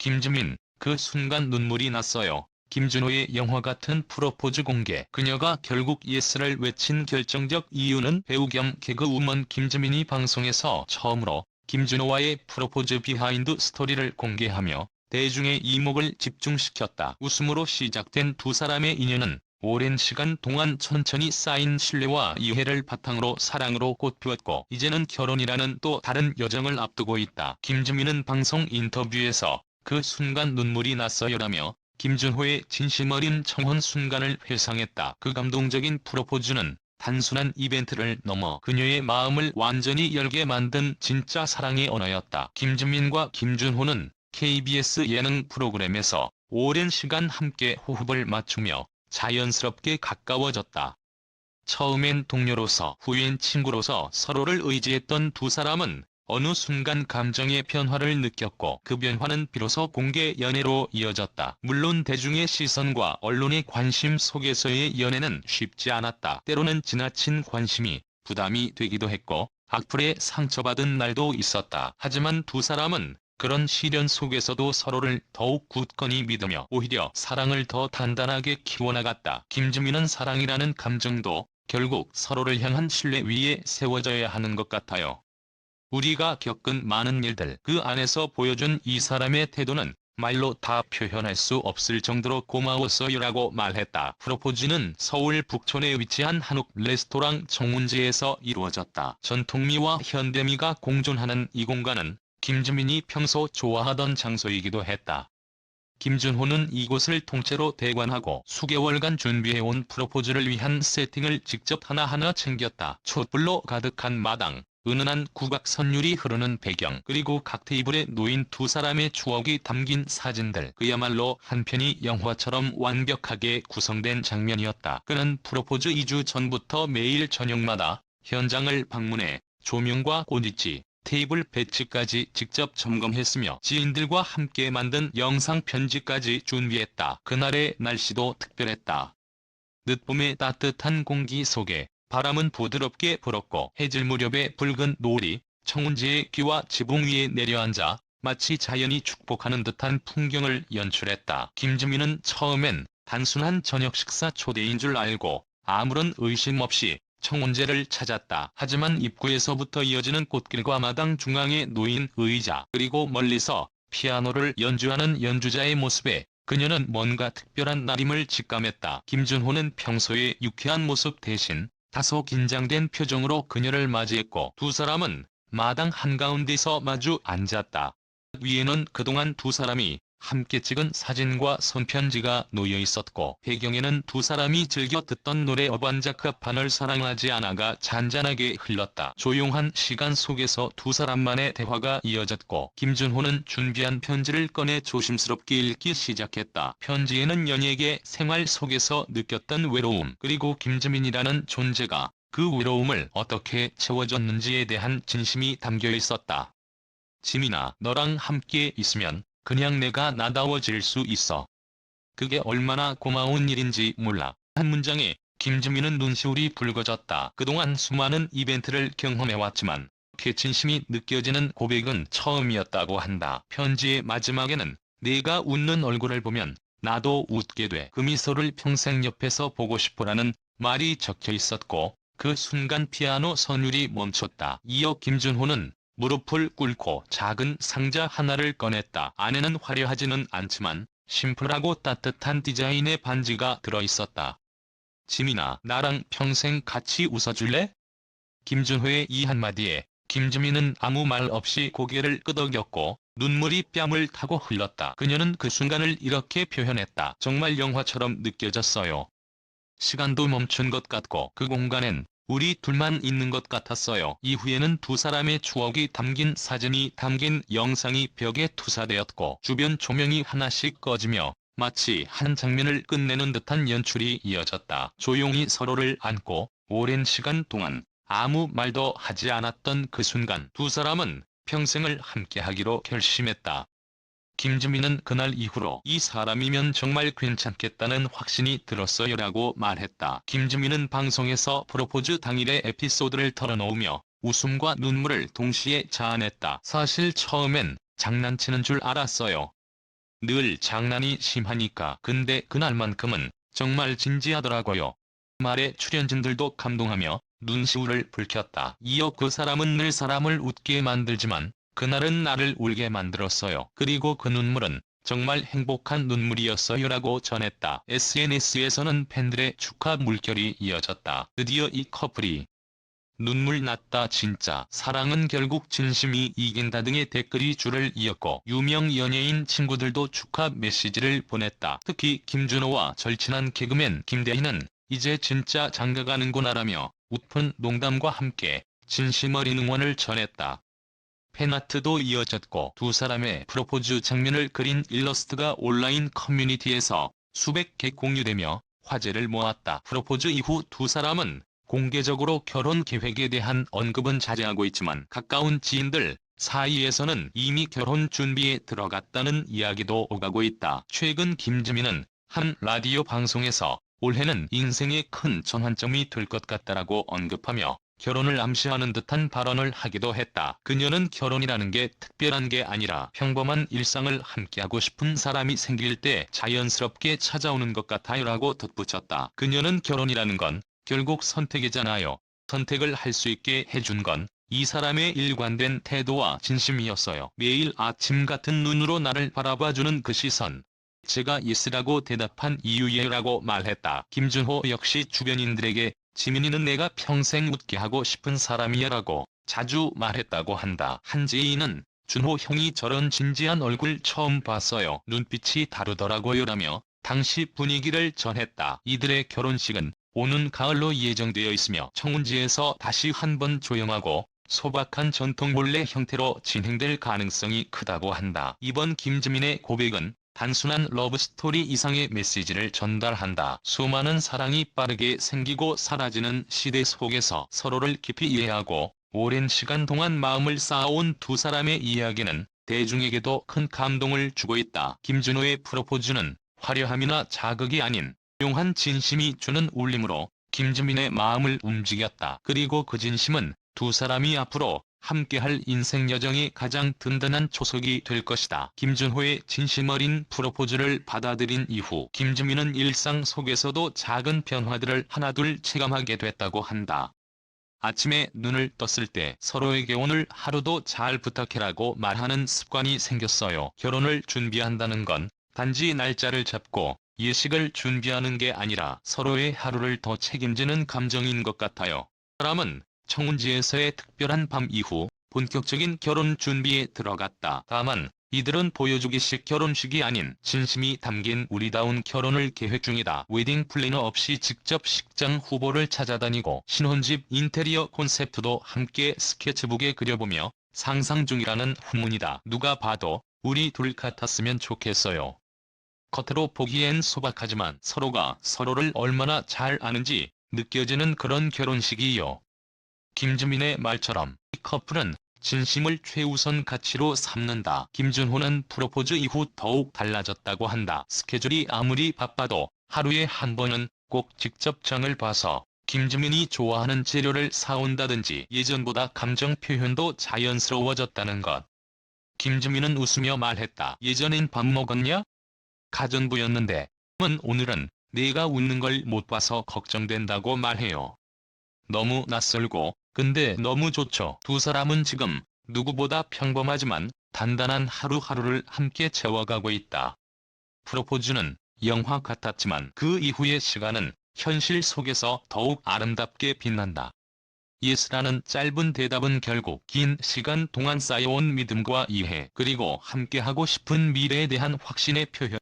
김지민, 그 순간 눈물이 났어요. 김준호의 영화 같은 프로포즈 공개. 그녀가 결국 예스를 외친 결정적 이유는 배우 겸 개그우먼 김지민이 방송에서 처음으로 김준호와의 프로포즈 비하인드 스토리를 공개하며 대중의 이목을 집중시켰다. 웃음으로 시작된 두 사람의 인연은 오랜 시간 동안 천천히 쌓인 신뢰와 이해를 바탕으로 사랑으로 꽃피웠고 이제는 결혼이라는 또 다른 여정을 앞두고 있다. 김지민은 방송 인터뷰에서 그 순간 눈물이 났어요라며 김준호의 진심 어린 청혼 순간을 회상했다. 그 감동적인 프로포즈는 단순한 이벤트를 넘어 그녀의 마음을 완전히 열게 만든 진짜 사랑의 언어였다. 김지민과 김준호는 KBS 예능 프로그램에서 오랜 시간 함께 호흡을 맞추며 자연스럽게 가까워졌다. 처음엔 동료로서 후엔 친구로서 서로를 의지했던 두 사람은 어느 순간 감정의 변화를 느꼈고 그 변화는 비로소 공개 연애로 이어졌다. 물론 대중의 시선과 언론의 관심 속에서의 연애는 쉽지 않았다. 때로는 지나친 관심이 부담이 되기도 했고 악플에 상처받은 날도 있었다. 하지만 두 사람은 그런 시련 속에서도 서로를 더욱 굳건히 믿으며 오히려 사랑을 더 단단하게 키워나갔다. 김지민은 사랑이라는 감정도 결국 서로를 향한 신뢰 위에 세워져야 하는 것 같아요. 우리가 겪은 많은 일들 그 안에서 보여준 이 사람의 태도는 말로 다 표현할 수 없을 정도로 고마웠어요라고 말했다. 프로포즈는 서울 북촌에 위치한 한옥 레스토랑 정문지에서 이루어졌다. 전통미와 현대미가 공존하는 이 공간은 김지민이 평소 좋아하던 장소이기도 했다. 김준호는 이곳을 통째로 대관하고 수개월간 준비해온 프로포즈를 위한 세팅을 직접 하나하나 챙겼다. 촛불로 가득한 마당, 은은한 국악 선율이 흐르는 배경, 그리고 각 테이블에 놓인 두 사람의 추억이 담긴 사진들. 그야말로 한편이 영화처럼 완벽하게 구성된 장면이었다. 그는 프로포즈 2주 전부터 매일 저녁마다 현장을 방문해 조명과 꽃이지, 테이블 배치까지 직접 점검했으며 지인들과 함께 만든 영상 편지까지 준비했다. 그날의 날씨도 특별했다. 늦봄의 따뜻한 공기 속에 바람은 부드럽게 불었고 해질 무렵에 붉은 노을이 청운지의 귀와 지붕 위에 내려앉아 마치 자연이 축복하는 듯한 풍경을 연출했다. 김지민은 처음엔 단순한 저녁 식사 초대인 줄 알고 아무런 의심 없이 청운제를 찾았다. 하지만 입구에서부터 이어지는 꽃길과 마당 중앙에 놓인 의자 그리고 멀리서 피아노를 연주하는 연주자의 모습에 그녀는 뭔가 특별한 날임을 직감했다. 김준호는 평소의 유쾌한 모습 대신 다소 긴장된 표정으로 그녀를 맞이했고 두 사람은 마당 한가운데서 마주 앉았다. 위에는 그동안 두 사람이 함께 찍은 사진과 손편지가 놓여 있었고 배경에는 두 사람이 즐겨 듣던 노래 어반자크판을 사랑하지 않아가 잔잔하게 흘렀다. 조용한 시간 속에서 두 사람만의 대화가 이어졌고 김준호는 준비한 편지를 꺼내 조심스럽게 읽기 시작했다. 편지에는 연예계 생활 속에서 느꼈던 외로움 그리고 김지민이라는 존재가 그 외로움을 어떻게 채워줬는지에 대한 진심이 담겨 있었다. 지민아, 너랑 함께 있으면 그냥 내가 나다워질 수 있어. 그게 얼마나 고마운 일인지 몰라. 한 문장에 김지민은 눈시울이 붉어졌다. 그동안 수많은 이벤트를 경험해왔지만 그렇게 진심이 느껴지는 고백은 처음이었다고 한다. 편지의 마지막에는 내가 웃는 얼굴을 보면 나도 웃게 돼. 그 미소를 평생 옆에서 보고 싶어라는 말이 적혀 있었고 그 순간 피아노 선율이 멈췄다. 이어 김준호는 무릎을 꿇고 작은 상자 하나를 꺼냈다. 안에는 화려하지는 않지만 심플하고 따뜻한 디자인의 반지가 들어있었다. 지민아, 나랑 평생 같이 웃어줄래? 김준호의 이 한마디에 김지민은 아무 말 없이 고개를 끄덕였고 눈물이 뺨을 타고 흘렀다. 그녀는 그 순간을 이렇게 표현했다. 정말 영화처럼 느껴졌어요. 시간도 멈춘 것 같고 그 공간엔 우리 둘만 있는 것 같았어요. 이후에는 두 사람의 추억이 담긴 사진이 담긴 영상이 벽에 투사되었고 주변 조명이 하나씩 꺼지며 마치 한 장면을 끝내는 듯한 연출이 이어졌다. 조용히 서로를 안고 오랜 시간 동안 아무 말도 하지 않았던 그 순간 두 사람은 평생을 함께하기로 결심했다. 김지민은 그날 이후로 이 사람이면 정말 괜찮겠다는 확신이 들었어요 라고 말했다. 김지민은 방송에서 프로포즈 당일의 에피소드를 털어놓으며 웃음과 눈물을 동시에 자아냈다. 사실 처음엔 장난치는 줄 알았어요. 늘 장난이 심하니까 근데 그날만큼은 정말 진지하더라고요. 말에 출연진들도 감동하며 눈시울을 붉혔다. 이어 그 사람은 늘 사람을 웃게 만들지만 그날은 나를 울게 만들었어요. 그리고 그 눈물은 정말 행복한 눈물이었어요 라고 전했다. SNS에서는 팬들의 축하 물결이 이어졌다. 드디어 이 커플이 눈물 났다 진짜 사랑은 결국 진심이 이긴다 등의 댓글이 줄을 이었고 유명 연예인 친구들도 축하 메시지를 보냈다. 특히 김준호와 절친한 개그맨 김대희는 이제 진짜 장가가는구나라며 웃픈 농담과 함께 진심 어린 응원을 전했다. 팬아트도 이어졌고 두 사람의 프로포즈 장면을 그린 일러스트가 온라인 커뮤니티에서 수백 개 공유되며 화제를 모았다. 프로포즈 이후 두 사람은 공개적으로 결혼 계획에 대한 언급은 자제하고 있지만 가까운 지인들 사이에서는 이미 결혼 준비에 들어갔다는 이야기도 오가고 있다. 최근 김지민은 한 라디오 방송에서 올해는 인생의 큰 전환점이 될 것 같다라고 언급하며 결혼을 암시하는 듯한 발언을 하기도 했다. 그녀는 결혼이라는 게 특별한 게 아니라 평범한 일상을 함께하고 싶은 사람이 생길 때 자연스럽게 찾아오는 것 같아요 라고 덧붙였다. 그녀는 결혼이라는 건 결국 선택이잖아요. 선택을 할 수 있게 해준 건 이 사람의 일관된 태도와 진심이었어요. 매일 아침 같은 눈으로 나를 바라봐주는 그 시선. 제가 예스라고 대답한 이유예라고 말했다. 김준호 역시 주변인들에게 지민이는 내가 평생 웃게 하고 싶은 사람이야라고 자주 말했다고 한다. 한지인은 준호 형이 저런 진지한 얼굴 처음 봤어요. 눈빛이 다르더라고요라며 당시 분위기를 전했다. 이들의 결혼식은 오는 가을로 예정되어 있으며 청운지에서 다시 한번 조용하고 소박한 전통 몰래 형태로 진행될 가능성이 크다고 한다. 이번 김지민의 고백은 단순한 러브스토리 이상의 메시지를 전달한다. 수많은 사랑이 빠르게 생기고 사라지는 시대 속에서 서로를 깊이 이해하고 오랜 시간 동안 마음을 쌓아온 두 사람의 이야기는 대중에게도 큰 감동을 주고 있다. 김준호의 프로포즈는 화려함이나 자극이 아닌 용한 진심이 주는 울림으로 김지민의 마음을 움직였다. 그리고 그 진심은 두 사람이 앞으로 함께할 인생 여정이 가장 든든한 초석이 될 것이다. 김준호의 진심 어린 프로포즈를 받아들인 이후 김지민은 일상 속에서도 작은 변화들을 하나둘 체감하게 됐다고 한다. 아침에 눈을 떴을 때 서로에게 오늘 하루도 잘 부탁해라고 말하는 습관이 생겼어요. 결혼을 준비한다는 건 단지 날짜를 잡고 예식을 준비하는 게 아니라 서로의 하루를 더 책임지는 감정인 것 같아요. 사람은 청운지에서의 특별한 밤 이후 본격적인 결혼 준비에 들어갔다. 다만 이들은 보여주기식 결혼식이 아닌 진심이 담긴 우리다운 결혼을 계획 중이다. 웨딩 플래너 없이 직접 식장 후보를 찾아다니고 신혼집 인테리어 콘셉트도 함께 스케치북에 그려보며 상상 중이라는 후문이다. 누가 봐도 우리 둘 같았으면 좋겠어요. 겉으로 보기엔 소박하지만 서로가 서로를 얼마나 잘 아는지 느껴지는 그런 결혼식이요. 김주민의 말처럼 이 커플은 진심을 최우선 가치로 삼는다. 김준호는 프로포즈 이후 더욱 달라졌다고 한다. 스케줄이 아무리 바빠도 하루에 한 번은 꼭 직접 장을 봐서 김주민이 좋아하는 재료를 사온다든지 예전보다 감정 표현도 자연스러워졌다는 것. 김주민은 웃으며 말했다. 예전엔 밥 먹었냐? 가전부였는데, 은 오늘은 내가 웃는 걸 못 봐서 걱정된다고 말해요. 너무 낯설고 근데 너무 좋죠. 두 사람은 지금 누구보다 평범하지만 단단한 하루하루를 함께 채워가고 있다. 프로포즈는 영화 같았지만 그 이후의 시간은 현실 속에서 더욱 아름답게 빛난다. 예스라는 짧은 대답은 결국 긴 시간 동안 쌓여온 믿음과 이해 그리고 함께하고 싶은 미래에 대한 확신의 표현